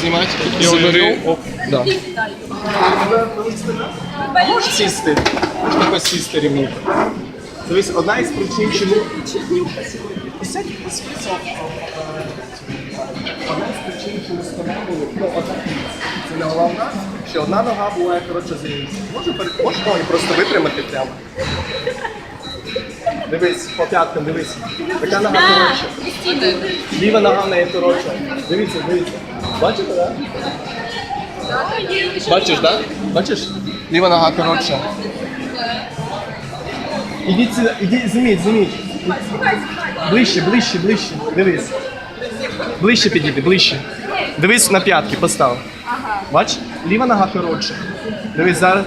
Знімати. Я. Оп, да. Можеш сісти? Можна посісти рівно. Дивись, одна із причин, чому... Сядь. Одна із причин, чому спина були, ну, одна це не головна, що одна нога була, коротше, за іншу. Може, пере- можеш ноги просто витримати прямо? Дивись, по п'яткам, дивись. Така нога коротша. Ліва нога в неї коротша. Дивіться, дивіться. Бачите, так? Бачиш, так? Бачиш? Ліва нога коротша. Ідіть сюди, ідіть, зіміть, зіміть. Ближче, ближче, ближче. Дивись. Ближче підійди, ближче. Дивись на п'ятки, постав. Бач? Ліва нога коротша. Дивись зараз.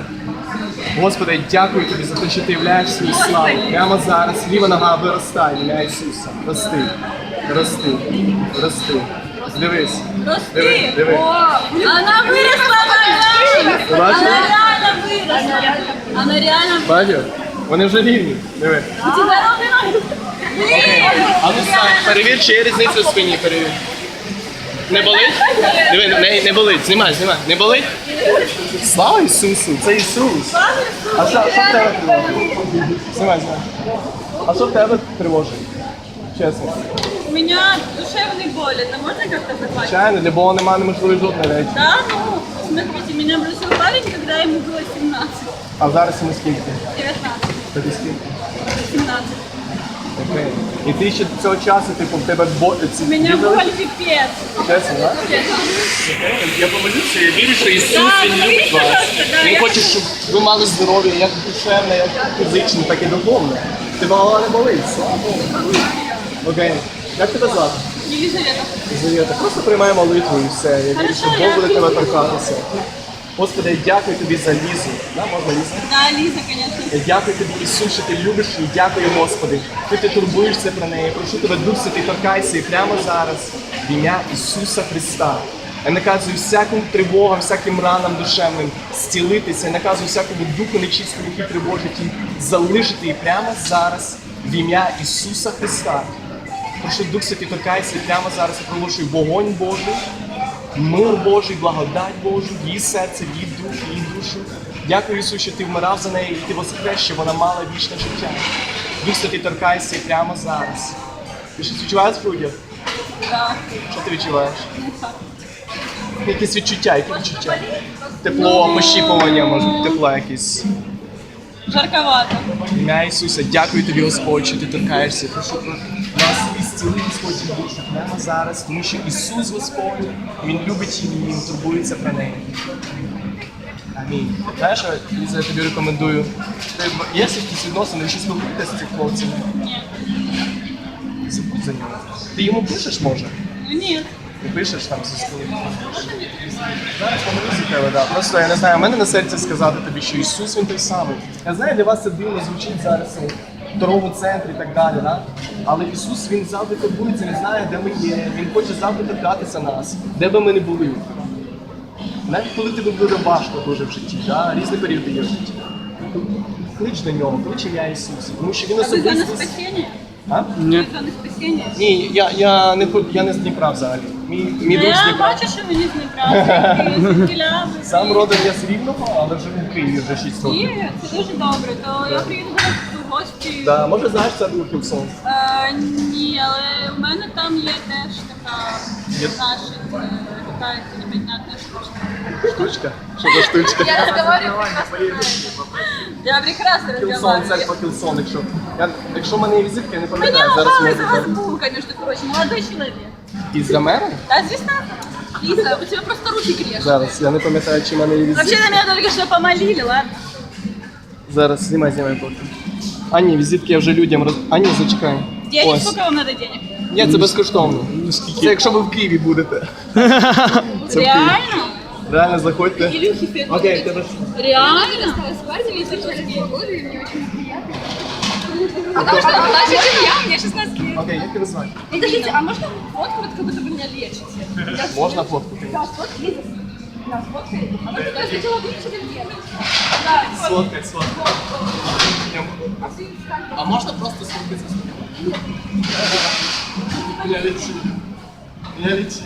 Господи, дякую тобі за те, що ти являєш свою славу. Прямо зараз ліва нога виростає, ім'я Ісуса. Рости. Рости. Рости. Дивись. Диви, диви. Она выросла нормально! Ти бачиш? Она реально выросла! Она реально... Бачиш? Вони вже рівні. Диви. У тебя ноги А ну перевір, чи є різниця в спині, перевір. Не болить? Диви, не, не болить, знімай, знімай. Не болить? Слава Ісусу, це Ісус. А що, що в тебе тривожить? Знімай, знімай. А що в тебе тривожить? Чесно. У меня душевные боли. Это можно как-то захватить? Звичайно, для Бога немає неможливої жодної речі. Да, ну, смотрите, меня бросил парень, когда ему было 17. А зараз йому скільки? 19. Тобі скільки? 17. Окей. І ти ще до цього часу, типу, в тебе бо... ці У меня відео- боль пипец. Чесно, так? Честно. Я помолюся, я вірю, що Ісус Да, Він помолись, любить вас. пожалуйста, да, Він я- хоче, щоб ви мали здоров'я як душевне, як фізичне, так і духовне. Тебе голова не болить, слава Богу. Окей. Як тебе звати? Елизавета. Завіта. Просто приймай молитву і все. Я вірю, що Бог буде тебе торкатися. Господи, я дякую тобі за Лізу. Да, можна Ліза? Да, Лиза, конечно. Я дякую тобі, Ісус, що ти любиш її. Дякую, Господи, що ти турбуєшся про неї. Прошу тебе, Дух Святий, торкайся і прямо зараз в ім'я Ісуса Христа. Я наказую всяким тривогам, всяким ранам душевним зцілитися. Я наказую всякому духу нечистому, який тривожить її, залишити її прямо зараз в ім'я Ісуса Христа. Прошу Дух Святий, торкайся прямо зараз я проголошую вогонь Божий, мир Божий, благодать Божу, її серце, її душу, її душу. Дякую, Ісус, що ти вмирав за неї і ти воскрес, що вона мала вічне життя. Дух Святий торкайся прямо зараз. Ти щось відчуваєш в грудях? Да. Що ти відчуваєш? Якісь відчуття, які відчуття? Тепло, пощіпування, може, тепла якісь. Жарковато. Ім'я Ісуса, дякую тобі, Господь, що ти торкаєшся. Прошу і Господь, цю прямо зараз, тому що Ісус Господь, Він любить її, Він турбується про неї. Амінь. Знаєш, Ліза, я тобі рекомендую. Ти є якісь відносини, чи спілкуєтеся з цих хлопців? Забудь за нього. Ти йому пишеш, може? Нет. Ти пишеш там зі сколи. Зараз помилюсь за тебе, да. Просто я не знаю, у мене на серці сказати тобі, що Ісус він той самий. Я знаю, для вас це дивно звучить зараз торговому центрі і так далі, да? але Ісус він завжди турбується, не знає, де ми є. Він хоче завжди торкатися нас, де би ми не були. Навіть коли тобі буде важко дуже в житті, да? різні періоди є в житті. Клич до нього, клич ім'я Ісуса, тому що він А за особисто. А? Вы за на спасение? Ні, я, я, не, я не з Дніпра взагалі. Мій, мій друг з я Дніпра. бачу, що ви не з Дніпра. ви- Сам родом я з Рівного, але живу в Києві вже 6 років. Ні, це дуже добре, то я приїду до вас в гості. Да, може знаєш церкву Хілсон? Е, ні, але у мене там є теж така Є? наша е, така непонятна штучка. Штучка? Що за штучка? Я разговариваю прекрасно. Я прекрасно Хілсон, разговариваю. церква Хілсон, якщо. Я, якщо в мене є візитка, я не У меня пам'ятаю, зараз упала можу. из азбука, между прочим, молодой человек. Із-за мене? Да, звезда. Лиза, у тебя просто руки грешные. Зараз, я не пам'ятаю, чи в мене є Вообще візитка. на меня только что помолили, ладно? Зараз, знімай, знімай поки. А ні, візитки я вже людям роз... А ні, зачекай. Денег, Ось. сколько вам надо денег? Ні, це безкоштовно. Це якщо ви в Києві будете. Це в Києві. Реально? Реально заходьте. Илюхи фет. Окей, тебе ж. Реально? Потому что она младше, чем я, мне 16 лет. Окей, як тебе звати? Подождите, а можно фотку, вот как будто вы меня лечите? Можна фотку? конечно. Да, сфоткай. Да, сфоткай. А вот я хотела вылечить или делать? Да, Сфоткай, сфоткай. А можна просто сфоткатися? Я лечу. Я лечу.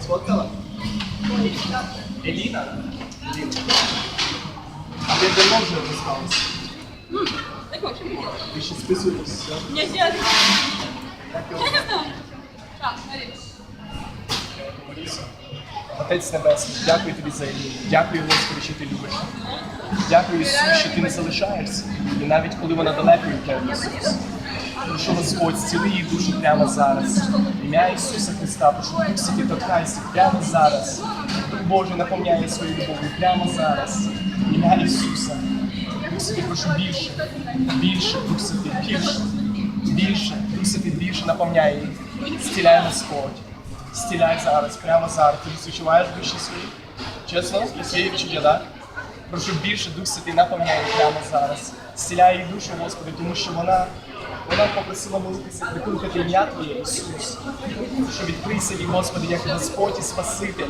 Сфоткала? Еліна? Еліна. А ви давно вже розпалися? Так, в общем, дело. Ви ще списуєтесь? все? Мне сделали. Так, його Я не знаю. Так. Отець Небесний, дякую тобі за Еліну. Дякую, Господи, що ти любиш. Дякую, Ісус, що ти не залишаєшся. І навіть коли вона далеко від тебе, Ісус. Прошу Господь, зціли її душу прямо зараз. Ім'я Ісуса Христа, прошу Дух Святий, торкайся прямо зараз. Дух Божий наповняє свою любов'ю прямо зараз. Ім'я Ісуса. Дух Святий, прошу більше, більше, Дух Святий, більше, більше, Святий, більше наповняє її. Стіляй Господь. Стіляй зараз, прямо зараз. Ти відчуваєш душі свої? Чесно? Є свої відчуття, так? Прошу більше Дух Святий наповняє прямо зараз. Стіляй її душу, Господи, тому що вона, вона попросила молитися, прикликати ім'я Твоє, Ісус. Що відкрийся їй, Господи, як Господь і Спаситель.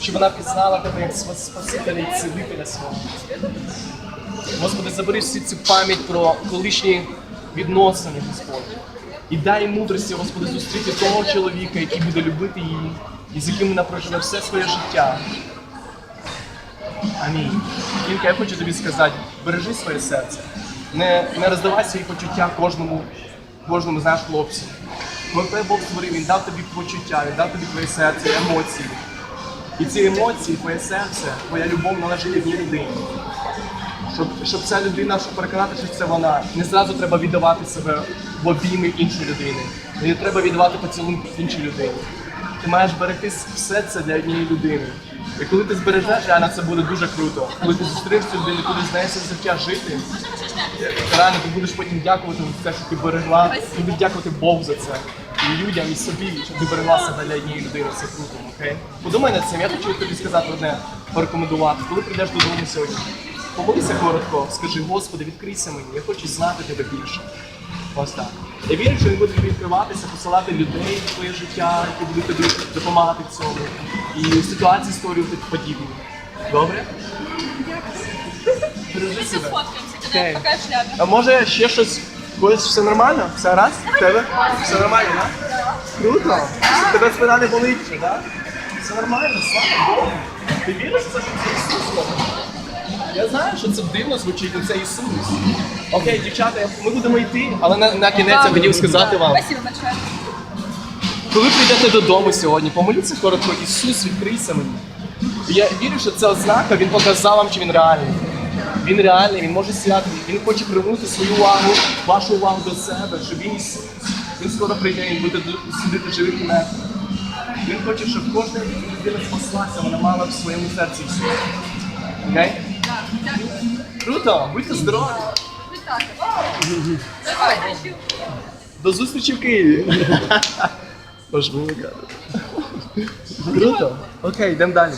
Щоб вона пізнала Тебе як Спасителя і Цілителя свого. Господи, забери всі цю пам'ять про колишні відносини, Господь. І дай мудрості, Господи, зустріти того чоловіка, який буде любити її, і з яким вона проживе все своє життя. Амінь. Тільки я хочу тобі сказати, бережи своє серце. Не, не роздавай свої почуття кожному, кожному знаєш, хлопцю. Тебе Бог створив, він дав тобі почуття, він дав тобі твоє серце, емоції. І ці емоції, твоє серце, твоя любов належить одній людині. Щоб, щоб ця людина, щоб переконати, що це вона, не зразу треба віддавати себе в обійми іншої людини. Не треба віддавати поцілунки іншій людині. Ти маєш берегти все це для однієї людини. І коли ти збережеш, реально це буде дуже круто. Коли ти зустрінеш цю людину, коли знаєшся життя жити, реально ти будеш потім дякувати за те, що ти берегла, ти будеш дякувати Богу за це. І людям, і собі, що ти берегла себе для однієї людини. Це круто, окей? Подумай над цим, я хочу тобі сказати одне, порекомендувати. Коли прийдеш додому сьогодні, помолися коротко, скажи, Господи, відкрийся мені, я хочу знати тебе більше. Ось так. Я вірю, що він буде відкриватися, посилати людей в твоє життя, які будуть тобі допомагати в цьому. І ситуації створювати подібні. Добре? Бережи себе. Окей. А може ще щось? Когось все нормально? Все раз? В тебе? Все нормально, так? Круто. Тебе спина не болить так? Все нормально, слава Богу. Ти віриш в це, що це Ісус? Я знаю, що це дивно звучить, але це Ісус. Окей, дівчата, ми будемо йти, але на, на кінець я хотів сказати вам. Спасибо большое. Коли прийдете додому сьогодні, помоліться коротко, Ісус, відкрийся мені. І Я вірю, що це ознака, Він показав вам, чи він реальний. Він реальний, він може сяти, він хоче привернути свою увагу, вашу увагу до себе, щоб він Ісус. Він скоро прийде, він буде судити живих і мертвих. Він хоче, щоб кожна людина спаслася, вона мала в своєму серці Ісуса. Окей? Круто, будьте здорові. Давай. До зустрічі в Києві. Можливо, Круто. Окей, йдемо далі.